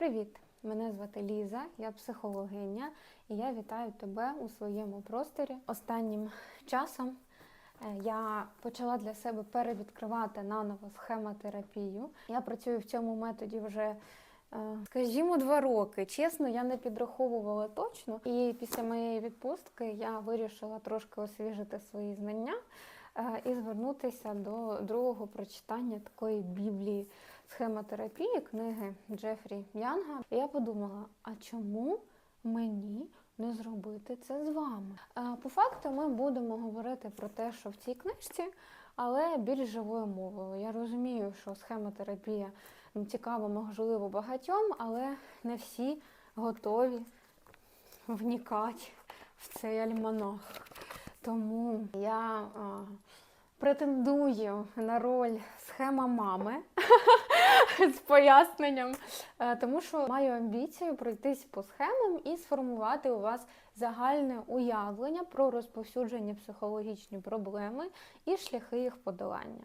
Привіт! Мене звати Ліза, я психологиня, і я вітаю тебе у своєму просторі. Останнім часом е, я почала для себе перевідкривати наново схемотерапію. Я працюю в цьому методі вже, е, скажімо, два роки. Чесно, я не підраховувала точно. І після моєї відпустки я вирішила трошки освіжити свої знання е, і звернутися до другого прочитання такої біблії схемотерапії книги Джефрі Янга. Я подумала: а чому мені не зробити це з вами? Е, По факту, ми будемо говорити про те, що в цій книжці, але більш живою мовою. Я розумію, що схемотерапія цікава, можливо, багатьом, але не всі готові вникати в цей альманах. Тому я претендую на роль схема мами з поясненням, Е, тому що маю амбіцію пройтись по схемам і сформувати у вас загальне уявлення про розповсюджені психологічні проблеми і шляхи їх подолання.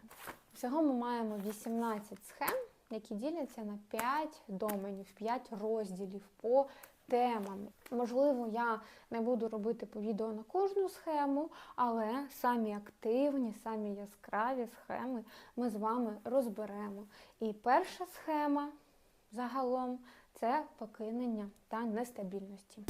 Всього ми маємо 18 схем, які діляться на 5 доменів, 5 розділів по темам. Можливо, я не буду робити по відео на кожну схему, але самі активні, самі яскраві схеми ми з вами розберемо. І перша схема загалом це покинення та нестабільності.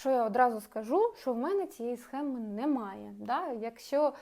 Що я одразу скажу, що в мене цієї схеми немає. Да? Якщо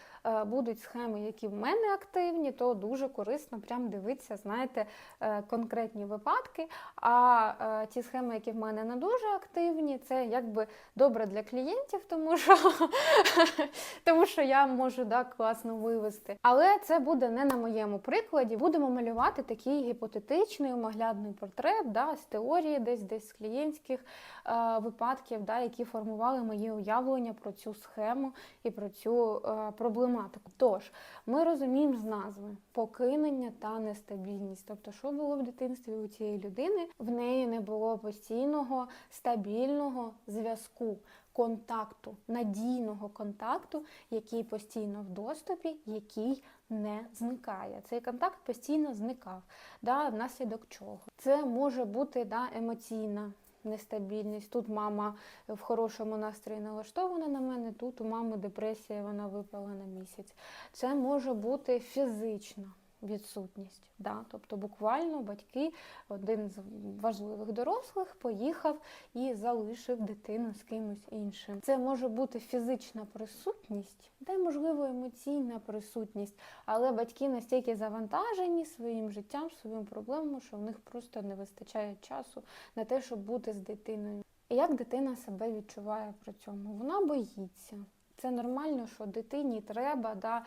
будуть схеми, які в мене активні, то дуже корисно прям дивитися, знаєте, е, конкретні випадки. А е, ті схеми, які в мене не дуже активні, це якби добре для клієнтів, тому що, тому що я можу да, класно вивести. Але це буде не на моєму прикладі. Будемо малювати такий гіпотетичний омоглядний портрет да, з теорії, десь десь з клієнтських е, випадків, да, які формували моє уявлення про цю схему і про цю е, проблематику. Тож, ми розуміємо з назви покинення та нестабільність. Тобто, що було в дитинстві у цієї людини, в неї не було постійного стабільного зв'язку. Контакту, надійного контакту, який постійно в доступі, який не зникає. Цей контакт постійно зникав. Да, внаслідок чого? Це може бути да, емоційна нестабільність. Тут мама в хорошому настрої налаштована на мене, тут у мами депресія, вона випала на місяць. Це може бути фізична відсутність. Да? Тобто буквально батьки, один з важливих дорослих, поїхав і залишив дитину з кимось іншим. Це може бути фізична присутність, й, можливо, емоційна присутність, але батьки настільки завантажені своїм життям, своїм проблемами, що в них просто не вистачає часу на те, щоб бути з дитиною. І як дитина себе відчуває при цьому? Вона боїться. Це нормально, що дитині треба да,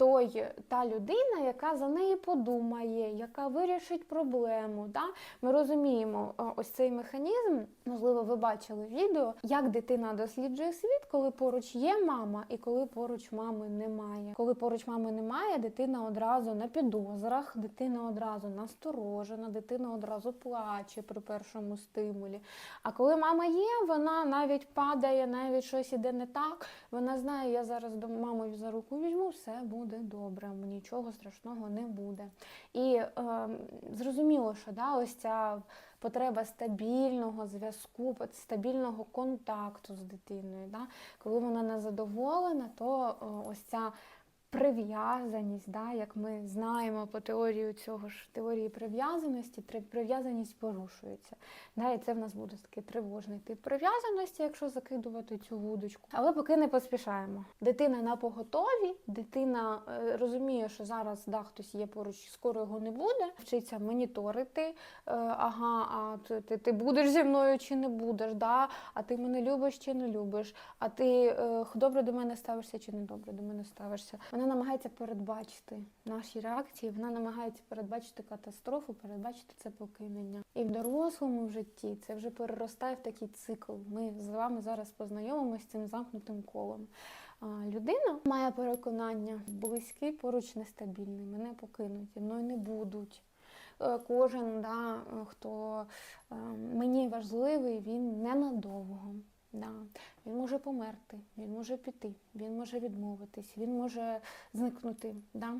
той, та людина, яка за неї подумає, яка вирішить проблему. Да? Ми розуміємо ось цей механізм. Можливо, ви бачили відео, як дитина досліджує світ, коли поруч є мама і коли поруч мами немає. Коли поруч мами немає, дитина одразу на підозрах, дитина одразу насторожена, дитина одразу плаче при першому стимулі. А коли мама є, вона навіть падає, навіть щось іде не так. Вона знає, я зараз до мами за руку візьму, все буде добре, нічого страшного не буде. І е, зрозуміло, що да, ось ця потреба стабільного зв'язку, стабільного контакту з дитиною. Да? Коли вона не задоволена, то е, ось ця прив'язаність, да, як ми знаємо по теорії цього ж теорії прив'язаності, прив'язаність порушується. Да, і це в нас буде такий тривожний тип прив'язаності, якщо закидувати цю вудочку. Але поки не поспішаємо. Дитина на поготові, дитина е, розуміє, що зараз да, хтось є поруч, скоро його не буде. Вчиться моніторити. е, ага, а ти, ти, ти будеш зі мною чи не будеш? Да? А ти мене любиш чи не любиш? А ти е, добре до мене ставишся чи не добре до мене ставишся? Вона намагається передбачити наші реакції, вона намагається передбачити катастрофу, передбачити це покинення. І в дорослому житті це вже переростає в такий цикл. Ми з вами зараз познайомимося з цим замкнутим колом. Людина має переконання, близький поруч нестабільний, мене покинуть, зі мною не будуть. Е, Кожен, да, хто е, мені важливий, він ненадовго. Да. Він може померти, він може піти, він може відмовитись, він може зникнути. Да.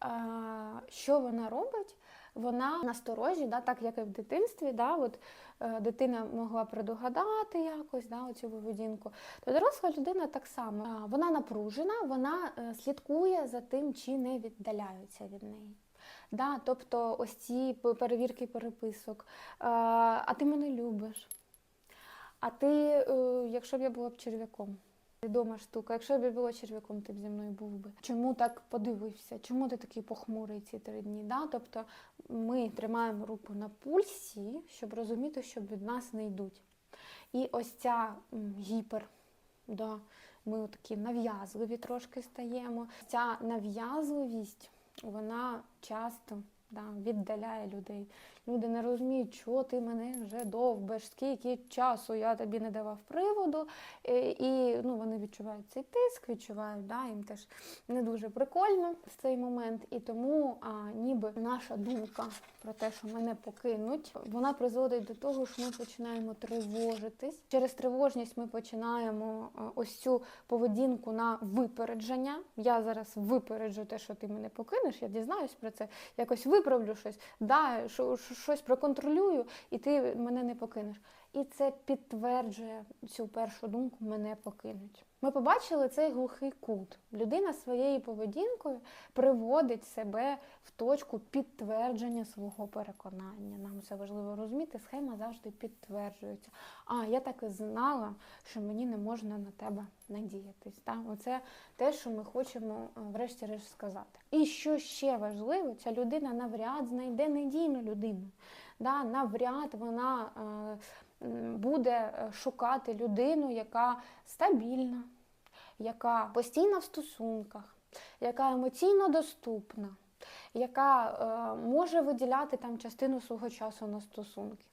А, що вона робить? Вона насторожі, да, так як і в дитинстві, да, от, е, дитина могла предугадати якось да, оцю поведінку, то доросла людина так само. А, вона напружена, вона е, слідкує за тим, чи не віддаляються від неї. Да, тобто ось ці перевірки переписок. А, а ти мене любиш. А ти, е, якщо б я була б черв'яком, відома штука, якщо б я була черв'яком, ти б зі мною був би. Чому так подивився? Чому ти такий похмурий ці три дні? Да? Тобто ми тримаємо руку на пульсі, щоб розуміти, що від нас не йдуть. І ось ця гіпер, да, ми такі нав'язливі трошки стаємо. Ця нав'язливість, вона часто да, віддаляє людей. Люди не розуміють, що ти мене вже довбеш, скільки часу я тобі не давав приводу. Е, І ну, вони відчувають цей тиск, відчувають, да, їм теж не дуже прикольно в цей момент. І тому а, ніби наша думка про те, що мене покинуть, вона призводить до того, що ми починаємо тривожитись. Через тривожність ми починаємо ось цю поведінку на випередження. Я зараз випереджу те, що ти мене покинеш, я дізнаюсь про це, якось виправлю щось, да, що- щось проконтролюю, і ти мене не покинеш. І це підтверджує цю першу думку мене покинуть. Ми побачили цей глухий кут. Людина своєю поведінкою приводить себе в точку підтвердження свого переконання. Нам це важливо розуміти. Схема завжди підтверджується. А я так і знала, що мені не можна на тебе надіятись. Так? Оце те, що ми хочемо е, врешті-решт сказати. І що ще важливо, ця людина навряд знайде надійну людину. Да? Навряд вона е, буде е, шукати людину, яка стабільна, яка постійно в стосунках, яка емоційно доступна, яка е, може виділяти там частину свого часу на стосунки.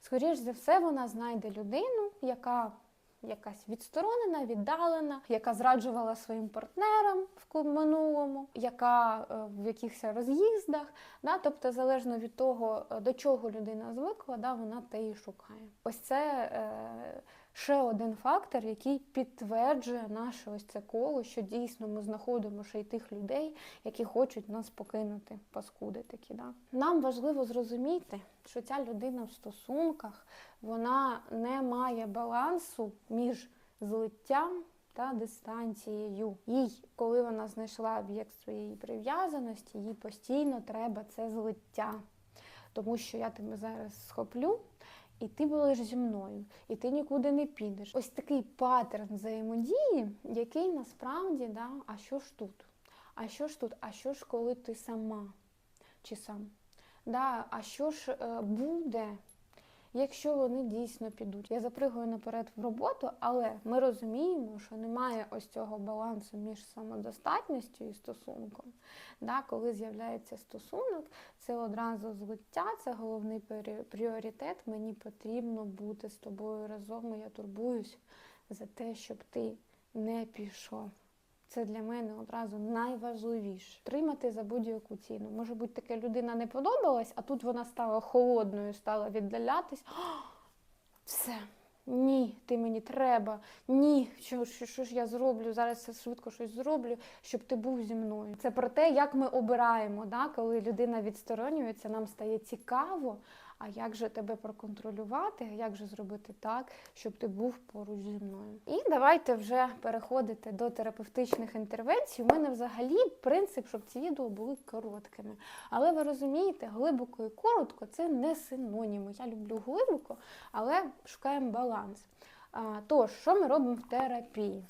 Скоріше за все, вона знайде людину, яка якась відсторонена, віддалена, яка зраджувала своїм партнерам в минулому, яка е, в якихось роз'їздах. Да? Тобто, залежно від того, е, до чого людина звикла, да, вона те і шукає. Ось це е, ще один фактор, який підтверджує наше ось це коло, що дійсно ми знаходимо ще й тих людей, які хочуть нас покинути, паскуди такі. Да? Нам важливо зрозуміти, що ця людина в стосунках вона не має балансу між злиттям та дистанцією. Їй, коли вона знайшла об'єкт своєї прив'язаності, їй постійно треба це злиття. Тому що я тебе зараз схоплю, і ти будеш зі мною, і ти нікуди не підеш. Ось такий паттерн взаємодії, який насправді, да, а що ж тут? А що ж тут? А що ж, коли ти сама чи сам? Да, а що ж е, буде, якщо вони дійсно підуть? Я запригую наперед в роботу, але ми розуміємо, що немає ось цього балансу між самодостатністю і стосунком. Да, коли з'являється стосунок, це одразу злиття, це головний пріоритет. Мені потрібно бути з тобою разом, і я турбуюсь за те, щоб ти не пішов. Це для мене одразу найважливіше. Тримати за будь-яку ціну. Може бути, таке людина не подобалась, а тут вона стала холодною, стала віддалятись. Все. Ні, ти мені треба. Ні, що, що, що ж я зроблю? Зараз я швидко щось зроблю, щоб ти був зі мною. Це про те, як ми обираємо, да? коли людина відсторонюється, нам стає цікаво. А як же тебе проконтролювати? Як же зробити так, щоб ти був поруч зі мною? І давайте вже переходити до терапевтичних інтервенцій. У мене взагалі принцип, щоб ці відео були короткими. Але ви розумієте, глибоко і коротко це не синоніми. Я люблю глибоко, але шукаємо баланс. Тож, що ми робимо в терапії?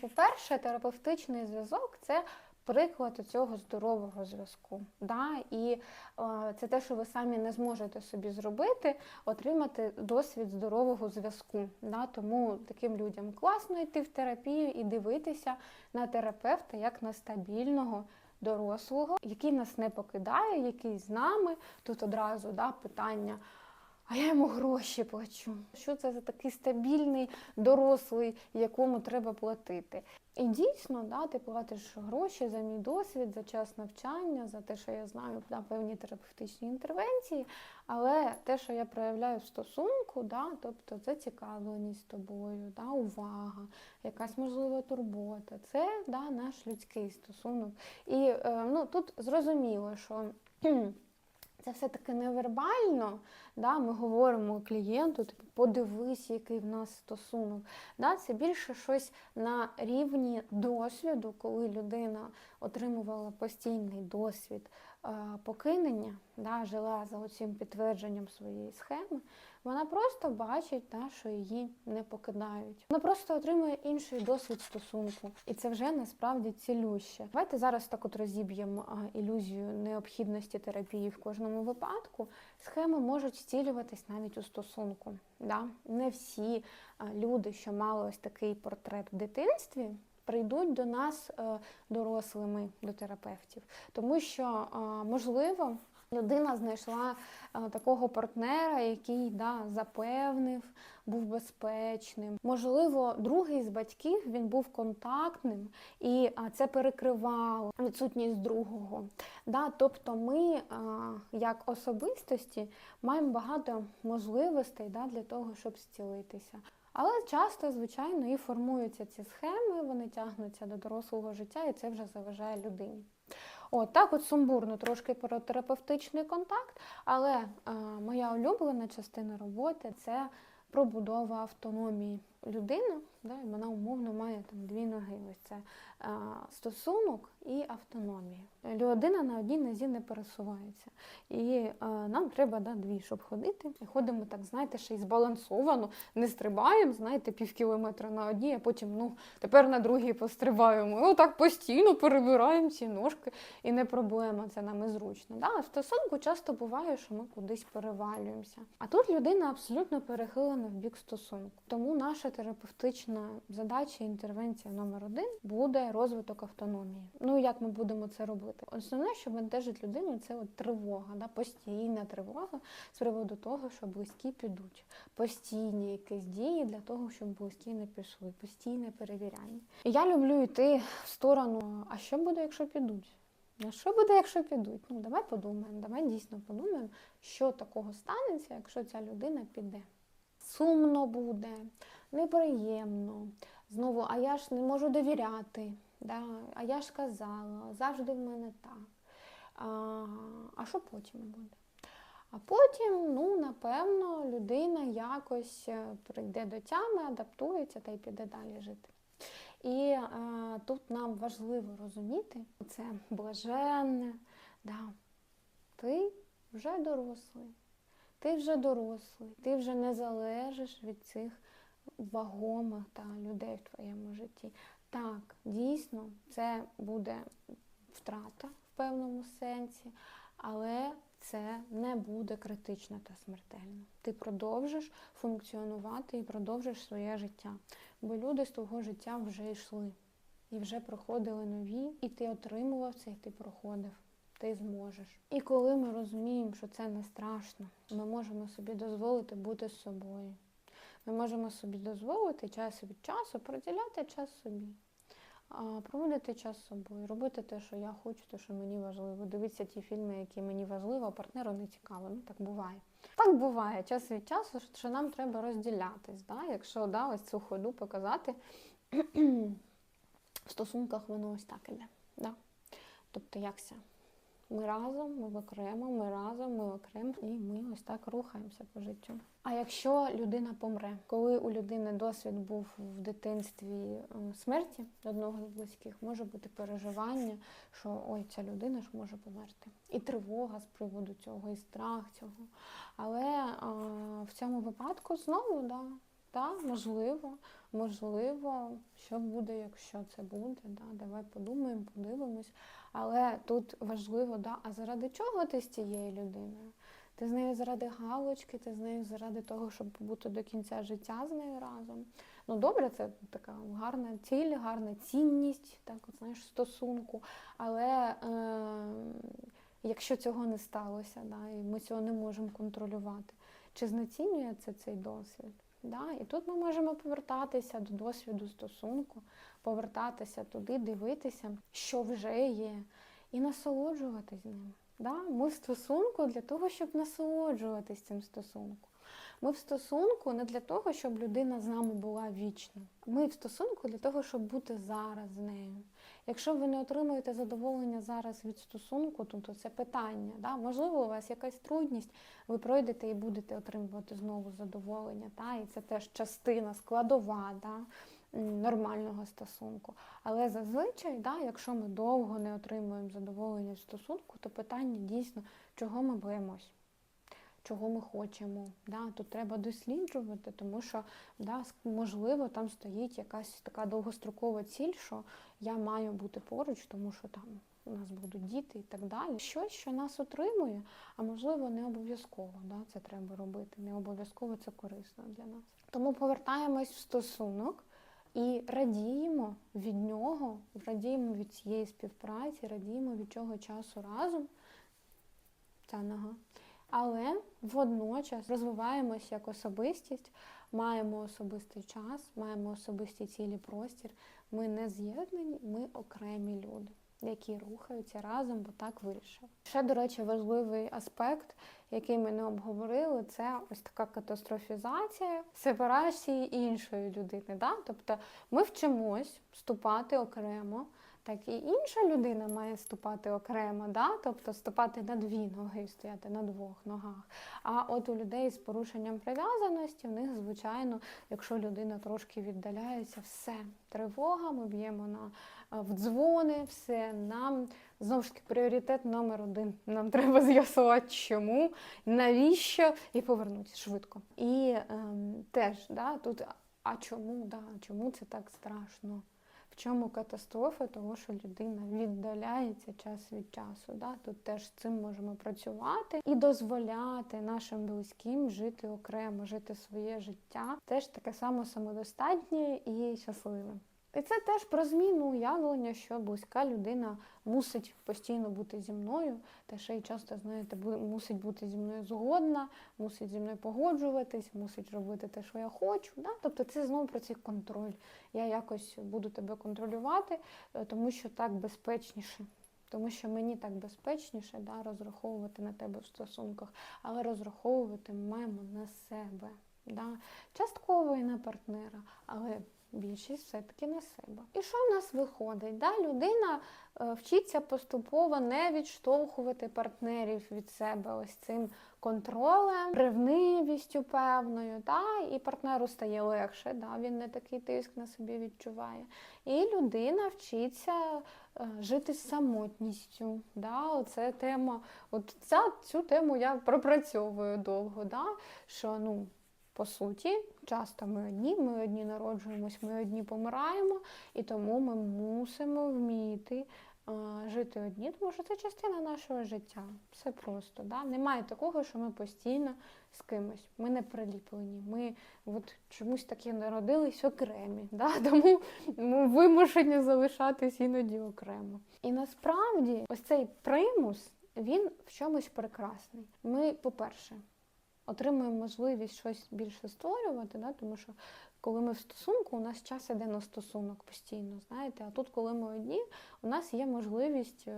По-перше, терапевтичний зв'язок це приклад цього здорового зв'язку. Да? І е, це те, що ви самі не зможете собі зробити, отримати досвід здорового зв'язку. Да? Тому таким людям класно йти в терапію і дивитися на терапевта як на стабільного. Дорослого, який нас не покидає, який з нами. Тут одразу да, питання: а я йому гроші плачу. Що це за такий стабільний дорослий, якому треба платити? І дійсно, да, ти платиш гроші за мій досвід, за час навчання, за те, що я знаю да, певні терапевтичні інтервенції, але те, що я проявляю в стосунку, да, тобто зацікавленість тобою, да, увага, якась можлива турбота, це да, наш людський стосунок. І е, ну, тут зрозуміло, що це все-таки невербально. Да? Ми говоримо клієнту, типу, подивись, який в нас стосунок. Да? Це більше щось на рівні досвіду, коли людина отримувала постійний досвід е, покинення, да? жила за оцим підтвердженням своєї схеми. Вона просто бачить, да, що її не покидають. Вона просто отримує інший досвід стосунку, і це вже насправді цілюще. Давайте зараз так от розіб'ємо ілюзію необхідності терапії в кожному випадку. Схеми можуть зцілюватись навіть у стосунку. Да? Не всі люди, що мали ось такий портрет в дитинстві. Прийдуть до нас е, дорослими, до терапевтів, тому що можливо людина знайшла е, такого партнера, який да, запевнив, був безпечним. Можливо, другий з батьків він був контактним, і це перекривало відсутність другого. Да, тобто ми, а, як особистості, маємо багато можливостей да, для того, щоб зцілитися. Але часто, звичайно, і формуються ці схеми, вони тягнуться до дорослого життя, і це вже заважає людині. От так от сумбурно трошки про терапевтичний контакт, але е, моя улюблена частина роботи це пробудова автономії людини. Да, вона умовно має там дві ноги. Ось це е, стосунок і автономія. Людина на одній нозі не пересувається. І е, нам треба да, дві, щоб ходити. І ходимо так, знаєте, ще й збалансовано, не стрибаємо, знаєте, пів кілометра на одній, а потім ну, тепер на другій пострибаємо. І отак постійно перебираємо ці ножки, і не проблема, це нам і зручно. Да? В стосунку часто буває, що ми кудись перевалюємося. А тут людина абсолютно перехилена в бік стосунку. Тому наша терапевтична задача, інтервенція номер один буде розвиток автономії. Ну як ми будемо це робити? Основне, що бентежить людину, це от тривога, да? постійна тривога з приводу того, що близькі підуть. Постійні якісь дії для того, щоб близькі не пішли, постійне перевіряння. Я люблю йти в сторону, а що буде, якщо підуть? А що буде, якщо підуть? Ну, давай подумаємо, давай дійсно подумаємо, що такого станеться, якщо ця людина піде. Сумно буде, неприємно. Знову, а я ж не можу довіряти. Да? А я ж казала, завжди в мене так. А, а що потім буде? А потім, ну, напевно, людина якось е, прийде до тями, адаптується та й піде далі жити. І е, тут нам важливо розуміти, це блаженне, да, ти вже дорослий, ти вже дорослий, ти вже не залежиш від цих вагомих та, людей в твоєму житті. Так, дійсно, це буде втрата в певному сенсі, але це не буде критично та смертельно. Ти продовжиш функціонувати і продовжиш своє життя. Бо люди з твого життя вже йшли і вже проходили нові, і ти отримував це, і ти проходив. Ти зможеш. І коли ми розуміємо, що це не страшно, ми можемо собі дозволити бути з собою. Ми можемо собі дозволити час від часу приділяти час собі, проводити час з собою, робити те, що я хочу, те, що мені важливо. Дивитися ті фільми, які мені важливо, а партнеру не цікаво. Ну так буває. Так буває час від часу, що нам треба розділятись. Да? Якщо да, ось цю ходу показати, в стосунках воно ось так іде. Да? Тобто якся? Ми разом, ми окремо, ми разом, ми окремо, і ми ось так рухаємося по життю. А якщо людина помре, коли у людини досвід був в дитинстві е, смерті одного з близьких, може бути переживання, що ой, ця людина ж може померти. І тривога з приводу цього, і страх цього. Але а, в цьому випадку знову, да, да, можливо, можливо, що буде, якщо це буде. Да, Давай подумаємо, подивимось. Але тут важливо, да, а заради чого ти з цією людиною? Ти з нею заради галочки, ти з нею заради того, щоб бути до кінця життя з нею разом. Ну, добре, це така гарна ціль, гарна цінність, так, от, знаєш, стосунку. Але е, якщо цього не сталося, да, і ми цього не можемо контролювати. чи знецінює це цей досвід. Да? І тут ми можемо повертатися до досвіду стосунку, повертатися туди, дивитися, що вже є, і насолоджуватись ним. Да? Ми в стосунку для того, щоб насолоджуватись цим стосунком. Ми в стосунку не для того, щоб людина з нами була вічно. Ми в стосунку для того, щоб бути зараз з нею. Якщо ви не отримуєте задоволення зараз від стосунку, то, це питання. Да? Можливо, у вас якась трудність, ви пройдете і будете отримувати знову задоволення. Да? І це теж частина складова да? нормального стосунку. Але зазвичай, да, якщо ми довго не отримуємо задоволення в стосунку, то питання дійсно, чого ми боїмось чого ми хочемо. Да? Тут треба досліджувати, тому що да, можливо там стоїть якась така довгострокова ціль, що я маю бути поруч, тому що там у нас будуть діти і так далі. Щось, що нас отримує, а можливо, не обов'язково. Да? Це треба робити. Не обов'язково це корисно для нас. Тому повертаємось в стосунок. І радіємо від нього, радіємо від цієї співпраці, радіємо від цього часу разом. Ця нога. Але водночас розвиваємось як особистість, маємо особистий час, маємо особисті цілі простір. Ми не з'єднані, ми окремі люди, які рухаються разом, бо так вирішили. Ще, до речі, важливий аспект, який ми не обговорили, це ось така катастрофізація сепарації іншої людини. Да? Тобто ми вчимось вступати окремо так і інша людина має ступати окремо, да? тобто ступати на дві ноги, стояти на двох ногах. А от у людей з порушенням прив'язаності, в них, звичайно, якщо людина трошки віддаляється, все, тривога, ми б'ємо на е, в дзвони, все нам знову ж таки пріоритет номер один. Нам треба з'ясувати, чому, навіщо, і повернутися швидко. І ем, теж да, тут, а чому, да, чому це так страшно? Чому катастрофа того, що людина віддаляється час від часу. Да? Тут теж з цим можемо працювати і дозволяти нашим близьким жити окремо, жити своє життя. Теж таке само самодостатнє і щасливе. І це теж про зміну уявлення, що близька людина мусить постійно бути зі мною, та ще й часто, знаєте, мусить бути зі мною згодна, мусить зі мною погоджуватись, мусить робити те, що я хочу. Да? Тобто це знову про цей контроль. Я якось буду тебе контролювати, е, тому що так безпечніше. Тому що мені так безпечніше да, розраховувати на тебе в стосунках, але розраховувати маємо на себе. Да? Частково і на партнера, але більшість все-таки на себе. І що в нас виходить? Да? Людина е, вчиться поступово не відштовхувати партнерів від себе ось цим контролем, ревнивістю певною, да? і партнеру стає легше, да? він не такий тиск на собі відчуває. І людина вчиться е, жити з самотністю. Да? Оце тема, от ця, цю тему я пропрацьовую довго, да? що ну, по суті, часто ми одні, ми одні народжуємось, ми одні помираємо, і тому ми мусимо вміти а, жити одні, тому що це частина нашого життя. Все просто. Да? Немає такого, що ми постійно з кимось. Ми не приліплені. Ми от чомусь таки народились окремі. Да? Тому ми вимушені залишатись іноді окремо. І насправді, ось цей примус, він в чомусь прекрасний. Ми, по-перше, отримуємо можливість щось більше створювати, да? тому що коли ми в стосунку, у нас час іде на стосунок постійно, знаєте. А тут, коли ми одні, у нас є можливість,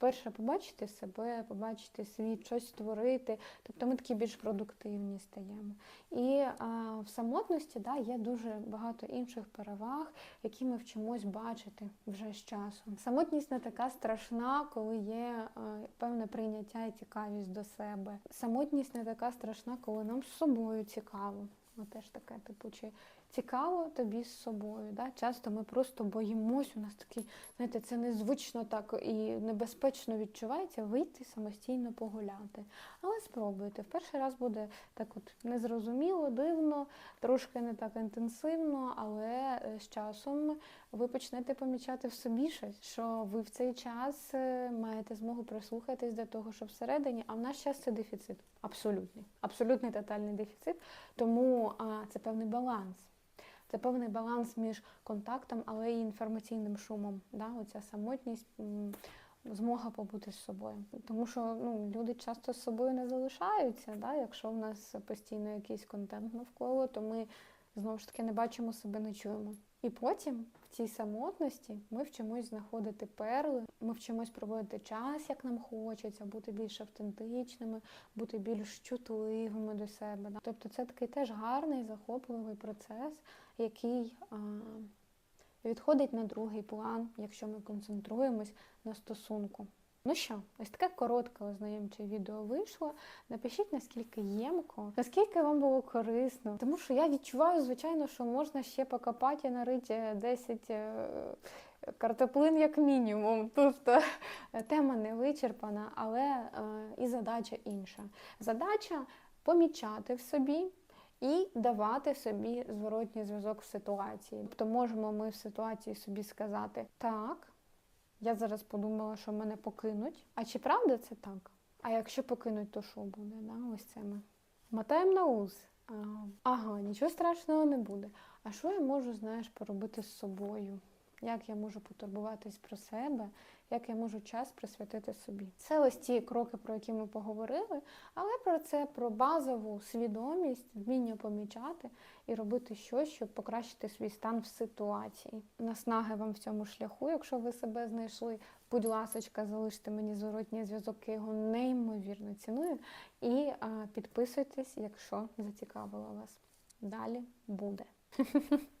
е, по-перше, побачити себе, побачити світ, щось створити. Тобто ми такі більш продуктивні стаємо. І а, в самотності да, є дуже багато інших переваг, які ми вчимось бачити вже з часом. Самотність не така страшна, коли є е, певне прийняття і цікавість до себе. Самотність не така страшна, коли нам з собою цікаво. Ну, теж таке, типу, чи цікаво тобі з собою. Да? Часто ми просто боїмось, у нас такий, знаєте, це незвично так і небезпечно відчувається вийти самостійно погуляти. Але спробуйте. В перший раз буде так от незрозуміло, дивно, трошки не так інтенсивно, але е, з часом ви почнете помічати в собі щось, що ви в цей час е, маєте змогу прислухатись до того, що всередині, а в наш час це дефіцит. Абсолютний. Абсолютний тотальний дефіцит. Тому а, це певний баланс. Це певний баланс між контактом, але і інформаційним шумом. Да? Оця самотність змога побути з собою. Тому що ну, люди часто з собою не залишаються. Да? Якщо в нас постійно якийсь контент навколо, то ми знову ж таки не бачимо себе, не чуємо. І потім в цій самотності ми вчимось знаходити перли, ми вчимось проводити час, як нам хочеться, бути більш автентичними, бути більш чутливими до себе. Тобто це такий теж гарний, захопливий процес, який відходить на другий план, якщо ми концентруємось на стосунку. Ну що, ось таке коротке ознайомче відео вийшло. Напишіть, наскільки ємко, наскільки вам було корисно. Тому що я відчуваю, звичайно, що можна ще покопати і нарити 10 е, картоплин як мінімум. Тобто тема не вичерпана, але е, і задача інша. Задача помічати в собі. І давати собі зворотній зв'язок в ситуації. Тобто можемо ми в ситуації собі сказати так, я зараз подумала, що мене покинуть. А чи правда це так? А якщо покинуть, то що буде? Да? Ось це ми. Мотаємо на ус. Ага, нічого страшного не буде. А що я можу, знаєш, поробити з собою? Як я можу потурбуватись про себе, як я можу час присвятити собі? Це ось ті кроки, про які ми поговорили, але про це про базову свідомість, вміння помічати і робити щось, щоб покращити свій стан в ситуації. Наснаги вам в цьому шляху, якщо ви себе знайшли, будь ласочка, залиште мені зворотній зв'язок, я його неймовірно ціную. І а, підписуйтесь, якщо зацікавило вас. Далі буде.